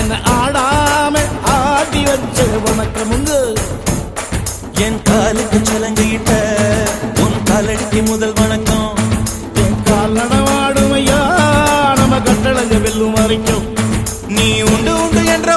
என்ன ஆடாம ஆடி வச்ச வணக்கம் உண்டு என் காலுக்கு சலங்கிட்ட உன் காலடிக்கு முதல் வணக்கம். என் காலனவாடும் ஐயா நம்ம கட்டளங்க வெல்லும் வரைக்கும். நீ உண்டு உண்டு என்ற